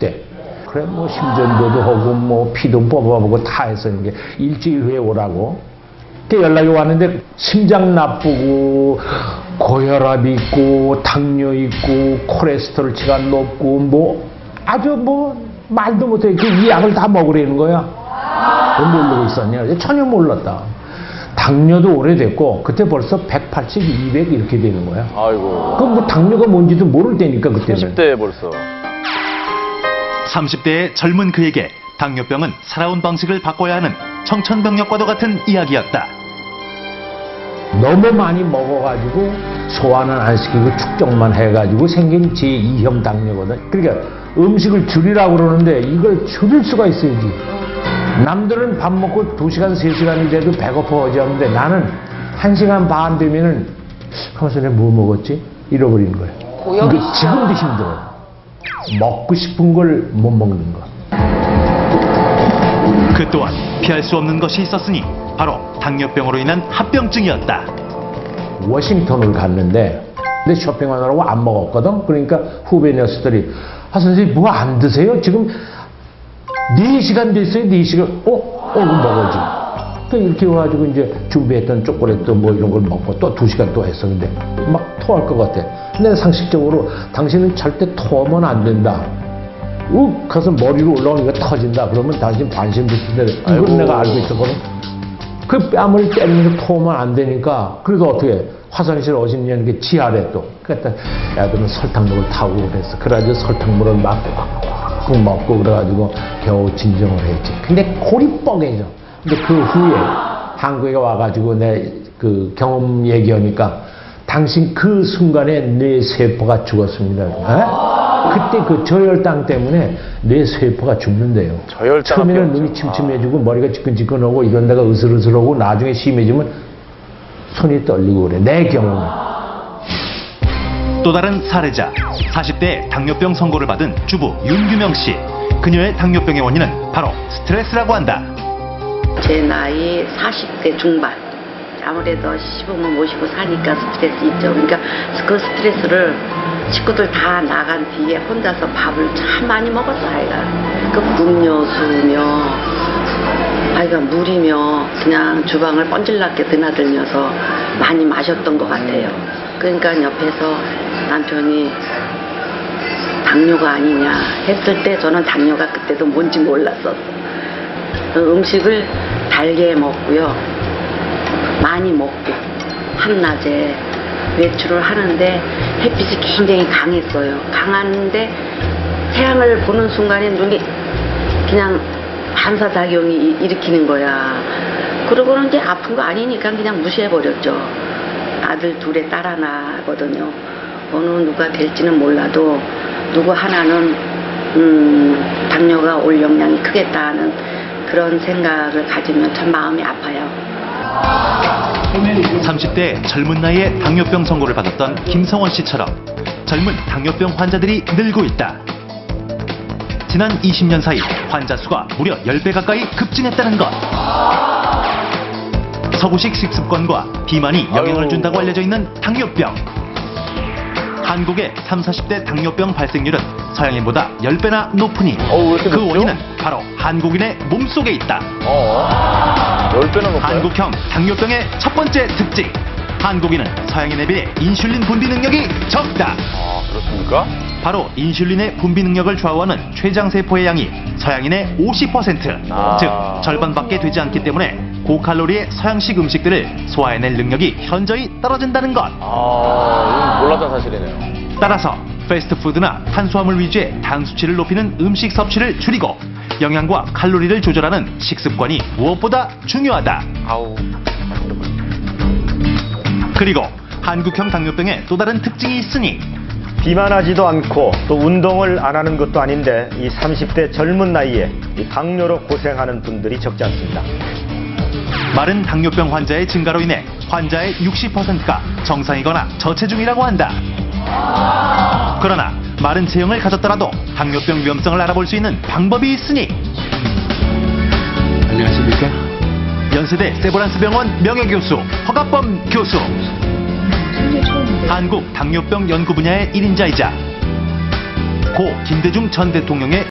30대. 그래 뭐 심전도도 하고 뭐 피도 뽑아보고 다 해서 이제 일주일 후에 오라고. 그 연락이 왔는데 심장 나쁘고 고혈압 있고 당뇨 있고 콜레스테롤치가 높고 뭐 아주 뭐 말도 못해 그이 약을 다 먹으라는 거야. 왜 모르고 있었냐? 전혀 몰랐다. 당뇨도 오래됐고 그때 벌써 180, 200 이렇게 되는 거야. 아이고. 그럼 뭐 당뇨가 뭔지도 모를 때니까 그때는. 30대 벌써. 30대의 젊은 그에게 당뇨병은 살아온 방식을 바꿔야 하는 청천벽력과도 같은 이야기였다. 너무 많이 먹어가지고 소화는 안 시키고 축적만 해가지고 생긴 제2형 당뇨거든. 그러니까 음식을 줄이라고 그러는데 이걸 줄일 수가 있어야지. 남들은 밥 먹고 2시간, 3시간이 돼도 배고파 하지 않는데 나는 1시간 반 되면은 하면서 내가 뭐 먹었지? 잃어버리는 거야. 이게 지금도 힘들어. 먹고 싶은 걸 못 먹는 거. 그 또한 피할 수 없는 것이 있었으니 바로 당뇨병으로 인한 합병증이었다. 워싱턴을 갔는데 근데 쇼핑하느라고 안 먹었거든. 그러니까 후배 녀석들이 아 선생님 뭐 안 드세요? 지금 4시간 됐어요. 4시간. 어? 어, 먹어지. 또 이렇게 와가지고 이제 준비했던 초콜릿도 뭐 이런 걸 먹고 또 2시간 또 했어. 근데 막 토할 것 같아. 근데 상식적으로 당신은 절대 토하면 안 된다. 욱 가서 머리로 올라오니까 터진다. 그러면 당신 이건 아이고. 내가 알고 있었거든. 그 뺨을 때리면서 토하면 안 되니까 그래도 어떻게 해? 화장실 어신년 게 지하래 또 그랬다 애들은 설탕물을 타고 그랬어 그래가지고 설탕물을 막 꾹꾹 먹고 그래가지고 겨우 진정을 했지 근데 골이 뻐개져 근데 그 후에 한국에 와가지고 내 그 경험 얘기하니까 당신 그 순간에 뇌 세포가 죽었습니다 에? 그때 그 저혈당 때문에 뇌 세포가 죽는데요 저혈당 처음에는. 눈이 침침해지고 머리가 지끈지끈하고 이런 데가 으슬으슬하고 나중에 심해지면 손이 떨리고 그래. 내 경우는. 또 다른 사례자 40대 당뇨병 선고를 받은 주부 윤규명 씨. 그녀의 당뇨병의 원인은 바로 스트레스라고 한다. 제 나이 40대 중반. 아무래도 시부모 모시고 사니까 스트레스 있죠. 그러니까 그 스트레스를 식구들 다 나간 뒤에 혼자서 밥을 참 많이 먹었어, 아이가. 그 음료수며, 아이가 물이며, 그냥 주방을 뻔질나게 드나들면서 많이 마셨던 것 같아요. 그러니까 옆에서 남편이 당뇨가 아니냐 했을 때 저는 당뇨가 그때도 뭔지 몰랐었어. 그 음식을 달게 먹고요. 많이 먹고 한낮에 외출을 하는데 햇빛이 굉장히 강했어요. 강한데 태양을 보는 순간에 눈이 그냥 반사작용이 이- 일으키는 거야. 그러고는 이제 아픈 거 아니니까 그냥 무시해버렸죠. 아들 둘에 딸 하나거든요. 어느 누가 될지는 몰라도 누구 하나는 음, 당뇨가 올 영향이 크겠다는 그런 생각을 가지면 참 마음이 아파요. 30대 젊은 나이에 당뇨병 선고를 받았던 김성원 씨처럼 젊은 당뇨병 환자들이 늘고 있다. 지난 20년 사이 환자 수가 무려 10배 가까이 급증했다는 것. 서구식 식습관과 비만이 영향을. 준다고 알려져 있는 당뇨병. 한국의 30, 40대 당뇨병 발생률은 서양인보다 10배나 높으니 이렇게 그 높죠? 원인은 바로 한국인의 몸속에 있다. 어. 10배나 높아요. 한국형 당뇨병의 첫 번째 특징. 한국인은 서양인에 비해 인슐린 분비 능력이 적다. 아, 그렇습니까? 바로 인슐린의 분비 능력을 좌우하는 췌장세포의 양이 서양인의 50%, 아. 즉 절반밖에 되지 않기 때문에 고칼로리의 서양식 음식들을 소화해낼 능력이 현저히 떨어진다는 것. 아, 이건 몰랐던 사실이네요. 따라서 패스트푸드나 탄수화물 위주의 당 수치를 높이는 음식 섭취를 줄이고 영양과 칼로리를 조절하는 식습관이 무엇보다 중요하다. 아우. 그리고 한국형 당뇨병의 또 다른 특징이 있으니 비만하지도 않고 또 운동을 안 하는 것도 아닌데 이 30대 젊은 나이에 이 당뇨로 고생하는 분들이 적지 않습니다. 마른 당뇨병 환자의 증가로 인해 환자의 60%가 정상이거나 저체중이라고 한다. 그러나 마른 체형을 가졌더라도 당뇨병 위험성을 알아볼 수 있는 방법이 있으니 안녕하십니까? 연세대 세브란스 병원 명예교수 허갑범 교수 한국 당뇨병 연구 분야의 1인자이자 고 김대중 전 대통령의